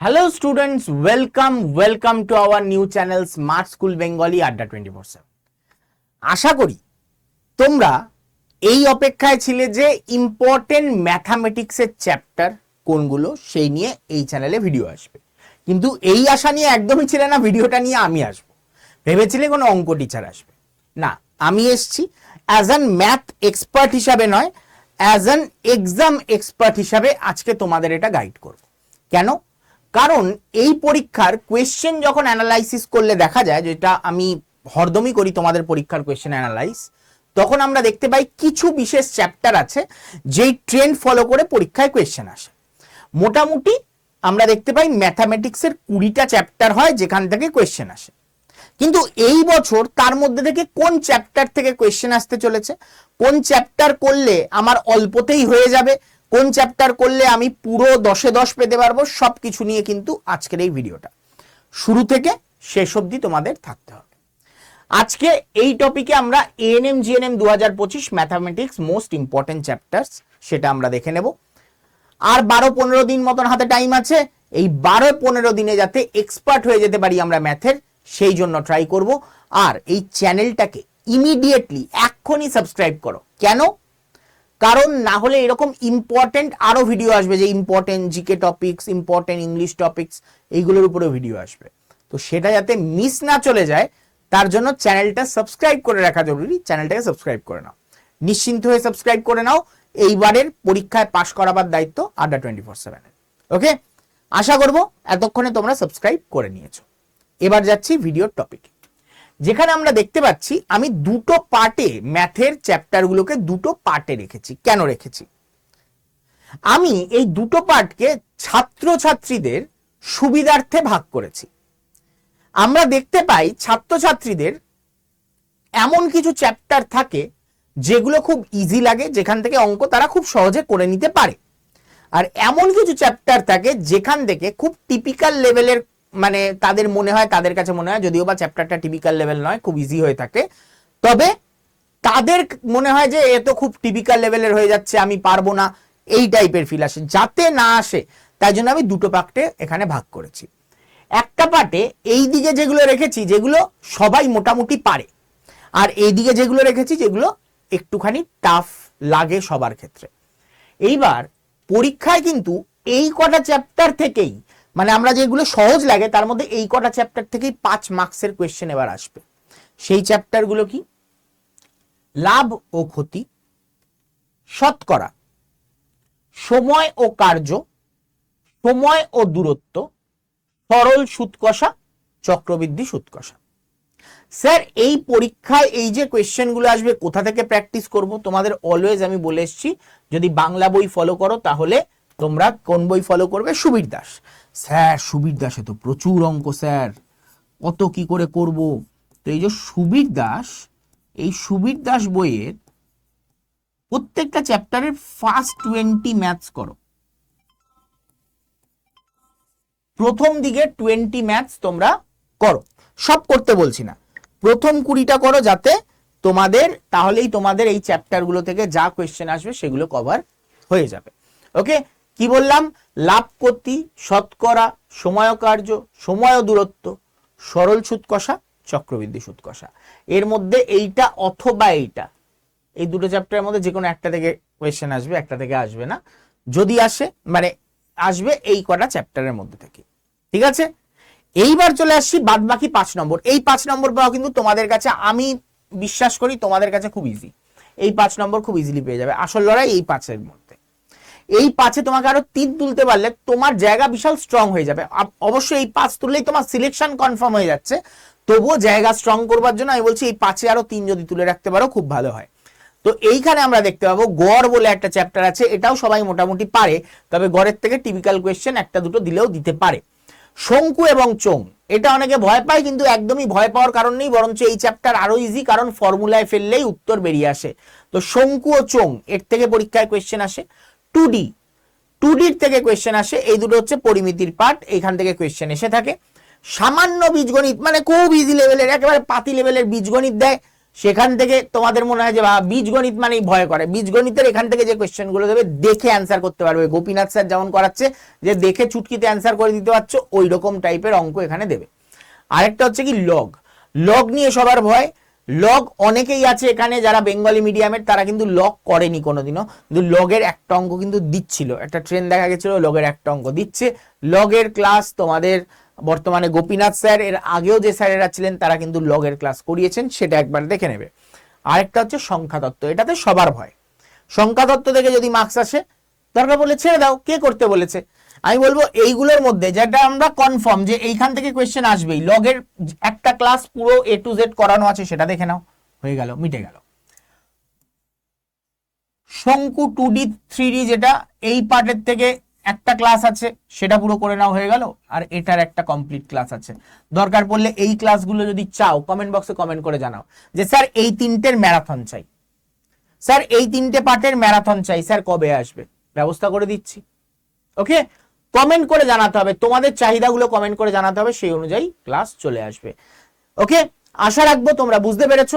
Hello students welcome welcome to our new channel smart school Bengali আড্ডা twenty four আশা করি তোমরা এই অপেক্ষায় ছিলে যে ইম্পর্টেন্ট ম্যাথামেটিক্সের চ্যাপ্টার কোনগুলো সেই নিয়ে এই চ্যানেলে ভিডিও আসবে। কিন্তু এই আশা নিয়ে একদমই ছিলে না ভিডিওটা নিয়ে আমি আসব। ভেবেছিলে কোনো অঙ্ক টিচার আসবে? না, আমি এসছি অ্যাজ অ্যান ম্যাথ এক্সপার্ট হিসাবে নয় অ্যাজ অ্যান এক্সাম এক্সপার্ট হিসাবে আজকে তোমাদের এটা গাইড করব। কেন? কারণ এই পরীক্ষার কোয়েশ্চেন যখন অ্যানালাইসিস করলে দেখা যায়, যেটা আমি হরদমই করি তোমাদের পরীক্ষার কোয়েশ্চেন অ্যানালাইস তখন আমরা দেখতে পাই কিছু বিশেষ চ্যাপ্টার আছে যেই ট্রেন্ড ফলো করে পরীক্ষায় কোয়েশ্চেন আসে। মোটামুটি আমরা দেখতে পাই ম্যাথামেটিক্সের কুড়িটা চ্যাপ্টার হয় যেখান থেকে কোয়েশ্চেন আসে। কিন্তু এই বছর তার মধ্যে থেকে কোন চ্যাপ্টার থেকে কোয়েশ্চেন আসতে চলেছে? কোন চ্যাপ্টার করলে আমার অল্পতেই হয়ে যাবে? কোন চ্যাপ্টার করলে আমি পুরো দশে দশ পেতে পারব সব কিছু নিয়ে কিন্তু আজকের এই ভিডিওটা শুরু থেকে শেষ অবধি তোমাদের থাকতে হবে। আজকে এই টপিকে আমরা এএনএম জিএনএম দু হাজার পঁচিশ ম্যাথামেটিক্স মোস্ট ইম্পর্টেন্ট চ্যাপ্টার্স সেটা আমরা দেখে নেব। আর বারো পনেরো দিন মতন হাতে টাইম আছে, এই বারো পনেরো দিনে যাতে এক্সপার্ট হয়ে যেতে পারি আমরা ম্যাথের সেই জন্য ট্রাই করব। আর এই চ্যানেলটাকে ইমিডিয়েটলি এক্ষুনি সাবস্ক্রাইব করো। কেন? কারণ না হলে এরকম ইম্পর্টেন্ট আরও ভিডিও আসবে যে important GK topics important English topics এইগুলোর উপরে ভিডিও আসবে। তো সেটা যাতে মিস না চলে যায়, তার জন্য চ্যানেলটা সাবস্ক্রাইব করে রাখা জরুরি চ্যানেলটাকে সাবস্ক্রাইব করে নাও। নিশ্চিন্ত হয়ে সাবস্ক্রাইব করে নাও, এইবারের পরীক্ষায় পাশ করাবার দায়িত্ব আড্ডা টোয়েন্টি ফোর সেভেনের ওকে আশা করব এতক্ষণে তোমরা সাবস্ক্রাইব করে নিয়েছো। এবার যাচ্ছি ভিডিওর টপিকে যেখানে আমরা দেখতে পাচ্ছি, আমি দুটো পার্টে ম্যাথের চ্যাপ্টারগুলোকে দুটো পার্টে রেখেছি। কেন রেখেছি? আমি এই দুটো পার্টকে ছাত্রছাত্রীদের সুবিধার্থে ভাগ করেছি। আমরা দেখতে পাই ছাত্রছাত্রীদের এমন কিছু চ্যাপ্টার থাকে যেগুলো খুব ইজি লাগে, যেখান থেকে অঙ্ক তারা খুব সহজে করে নিতে পারে। আর এমন কিছু চ্যাপ্টার থাকে যেখান থেকে খুব টিপিক্যাল লেভেলের মানে তাদের মনে হয়, তাদের কাছে মনে হয়, যদিও বা চ্যাপ্টারটা টিপিক্যাল লেভেল নয়, খুব ইজি হয়ে থাকে। তবে তাদের মনে হয় যে, এ তো খুব টিপিক্যাল লেভেলের হয়ে যাচ্ছে, আমি পারব না, এই টাইপের ফিল আসে। যাতে না আসে তাই জন্য আমি দুটো পার্টে এখানে ভাগ করেছি। একটা পার্টে এই দিকে যেগুলো রেখেছি, যেগুলো সবাই মোটামুটি পারে, আর এই দিকে যেগুলো রেখেছি, যেগুলো একটুখানি টাফ লাগে সবার ক্ষেত্রে। এইবার পরীক্ষায় কিন্তু এই কটা চ্যাপ্টার থেকেই মানে আমরা যেগুলো সহজ লাগে, তার মধ্যে এই কটা চ্যাপ্টার থেকেই পাঁচ মার্কসের কোয়েশ্চেন এবার আসবে। সেই চ্যাপ্টারগুলো কি? লাভ ও ক্ষতি, শতকরা, সময় ও কার্য, সময় ও দূরত্ব, সরল সুৎকষা চক্রবৃদ্ধি সুৎকষা স্যার, এই পরীক্ষায় এই যে কোয়েশ্চেনগুলো আসবে, কোথা থেকে প্র্যাকটিস করব? তোমাদের অলওয়েজ আমি বলে এসেছি, যদি বাংলা বই ফলো করো, তাহলে তোমরা কোন বই ফলো করবে? সুবীর দাস। স্যার, সুবীর দাসে তো প্রচুর অঙ্ক, স্যার। কত কি করে করব? তো এই যে সুবীর দাস, এই সুবীর দাস বইয়ের প্রত্যেকটা চ্যাপ্টারের ফার্স্ট টোয়েন্টি ম্যাথস করো। প্রথম দিকে টোয়েন্টি ম্যাথস তোমরা করো। সব করতে বলছি না। প্রথম কুড়িটা করো যাতে তোমাদের, তাহলেই তোমাদের এই চ্যাপ্টারগুলো থেকে যা কোয়েশ্চেন আসবে সেগুলো কভার হয়ে যাবে। ওকে কি বললাম? লাভ ক্ষতি শতকরা সময় কার্য সময় দূরত্ব, সরল সুদ কষা চক্রবৃদ্ধি সুদ কষা এর মধ্যে এইটা অথবা এইটা। এই দুটো চ্যাপ্টারের মধ্যে যে কোনো একটা থেকে কোয়েশ্চেন আসবে, একটা থেকে আসবে না। যদি আসে মানে আসবে এই কটা চ্যাপ্টারের মধ্যে থেকে। ঠিক আছে? এইবার চলে আসছি বাদ বাকি পাঁচ নম্বর। এই পাঁচ নম্বর পাওয়া কিন্তু তোমাদের কাছে, আমি বিশ্বাস করি তোমাদের কাছে খুব ইজি এই পাঁচ নম্বর খুব ইজিলি পেয়ে যাবে। আসল লড়াই এই পাঁচের মধ্যে। এই পাঁচে তোমাকে আরও তিন তুলতে পারলে তোমার জায়গা বিশাল স্ট্রং হয়ে যাবে। অবশ্যই এই পাঁচ তুললেই তোমার সিলেকশন কনফার্ম হয়ে যাচ্ছে। তবুও জায়গা স্ট্রং করবার জন্য আমি বলছি, এই পাঁচে আরও তিন যদি তুলে রাখতে পারো, খুব ভালো হয়। তো এইখানে আমরা দেখতে পাবো, গড় বলে একটা চ্যাপ্টার আছে, এটাও সবাই মোটামুটি পারে, তবে গড়ের থেকে টিপিক্যাল কোয়েশ্চেন একটা দুটো দিলেও দিতে পারে। শঙ্কু এবং চোং, এটা অনেকে ভয় পায়, কিন্তু একদমই ভয় পাওয়ার কারণ নেই, বরঞ্চ এই চ্যাপ্টার আরও ইজি কারণ ফর্মুলায় ফেললেই উত্তর বেরিয়ে আসে। তো শঙ্কু ও চোং, এর থেকে পরীক্ষায় কোয়েশ্চেন আসে। টু ডি টু ডির থেকে কোয়েশ্চেন আসে, এই দুটো হচ্ছে পরিমিতির পার্ট এখান থেকে কোয়েশ্চেন এসে থাকে। সামান্য বীজগণিত মানে খুব ইজি লেভেলের একেবারে পাতি লেভেলের বীজগণিত দেয়। সেখান থেকে তোমাদের মনে হয় যে বা বীজগণিত মানেই ভয় করে। বীজগণিতের এখান থেকে যে কোয়েশ্চেনগুলো দেবে, দেখে অ্যান্সার করতে পারবে। গোপীনাথ স্যার যেমন করাচ্ছে, যে দেখে চুটকিতে অ্যান্সার করে দিতে পারছ ওই রকম টাইপের অঙ্ক এখানে দেবে। আরেকটা হচ্ছে কি লগ লগ নিয়ে সবার ভয় লগ অনেকেই আছে এখানে যারা বেঙ্গলি মিডিয়ামের তারা কিন্তু লগ করেনি কোনোদিনও। কিন্তু লগের একটা অঙ্ক কিন্তু দিচ্ছিল। একটা ট্রেন দেখা গেছিল লগের একটা অঙ্ক দিচ্ছে। লগের ক্লাস তোমাদের বর্তমানে গোপীনাথ স্যার, এর আগেও যে স্যারেরা ছিলেন, তারা কিন্তু লগের ক্লাস করিয়েছেন, সেটা একবার দেখে নেবে। আরেকটা হচ্ছে সংখ্যা এটাতে সবার ভয়। সংখ্যা থেকে যদি মার্কস আসে, দরকার বলে ছেড়ে দাও, কে করতে বলেছে? আমি বলব এইগুলোর মধ্যে যেটা আমরা কনফার্ম যে এইখান থেকে কোয়েশ্চেন আসবেই। লগের একটা ক্লাস পুরো এ টু জেড করানো আছে, সেটা দেখে নাও। হয়ে গেল, মিটে গেল। শঙ্কু টু ডি থ্রি ডি যেটা, এই পার্টের থেকে একটা ক্লাস আছে, সেটা পুরো করে নাও, হয়ে গেল। আর এটার একটা কমপ্লিট ক্লাস আছে। দরকার পড়লে এই ক্লাসগুলো যদি চাও কমেন্ট বক্সে কমেন্ট করে জানাও। যে স্যার, এই তিনটের ম্যারাথন চাই। স্যার, এই তিনটে পার্টের ম্যারাথন চাই। স্যার, কবে আসবে? ব্যবস্থা করে দিচ্ছি। ওকে কমেন্ট করে জানাতে হবে। তোমাদের চাহিদাগুলো কমেন্ট করে জানাতে হবে, সেই অনুযায়ী ক্লাস চলে আসবে। ওকে আশা রাখব তোমরা বুঝতে পেরেছ।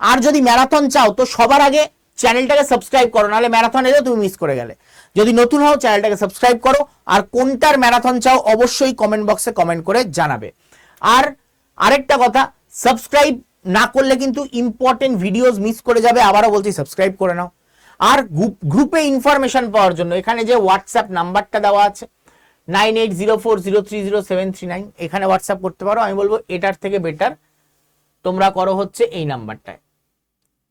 আর যদি ম্যারাথন চাও, তো সবার আগে চ্যানেলটাকে সাবস্ক্রাইব করো, নাহলে ম্যারাথন এলেও তুমি মিস করে গেলে। যদি নতুন হও চ্যানেলটাকে সাবস্ক্রাইব করো। আর কোনটার ম্যারাথন চাও, অবশ্যই কমেন্ট বক্সে কমেন্ট করে জানাবে। আর আরেকটা কথা সাবস্ক্রাইব না করলে কিন্তু ইম্পর্টেন্ট ভিডিওস মিস করে যাবে। আবারও বলছি সাবস্ক্রাইব করে নাও। আর গ্রুপে ইনফরমেশন পাওয়ার জন্য, এখানে যে হোয়াটসঅ্যাপ নাম্বারটা দেওয়া আছে nine eight zero four zero three zero seven three nine. এখানে হোয়াটসঅ্যাপ করতে পারো। আমি বলব এটার থেকে বেটার তোমরা করো হচ্ছে এই নাম্বারটায়।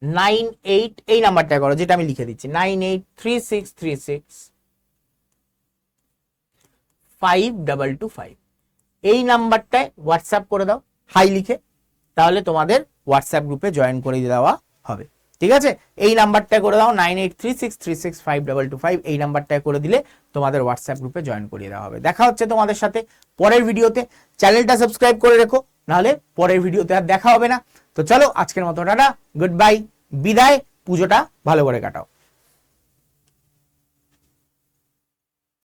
নাইন এইট, এই নাম্বারটায় করো, যেটা আমি লিখে দিচ্ছি। Nine eight three six three six five double two five. এই নাম্বারটায় হোয়াটসঅ্যাপ করে দাও, হাই লিখে। তাহলে তোমাদের হোয়াটসঅ্যাপ গ্রুপে জয়েন করে দেওয়া হবে। ঠিক আছে? এই নাম্বারটা করে দাও nine eight three six three six five double two five এই নাম্বারটা করে দিলে তোমাদের হোয়াটসঅ্যাপ গ্রুপে জয়েন করিয়ে দেওয়া হবে। দেখা হচ্ছে তোমাদের সাথে পরের ভিডিওতে। চ্যানেলটা সাবস্ক্রাইব করে রেখো, নাহলে পরের ভিডিওতে আর দেখা হবে না। তো চলো, আজকের মতো টাটা গুড বাই বিদায়, পুজোটা ভালো করে কাটাও।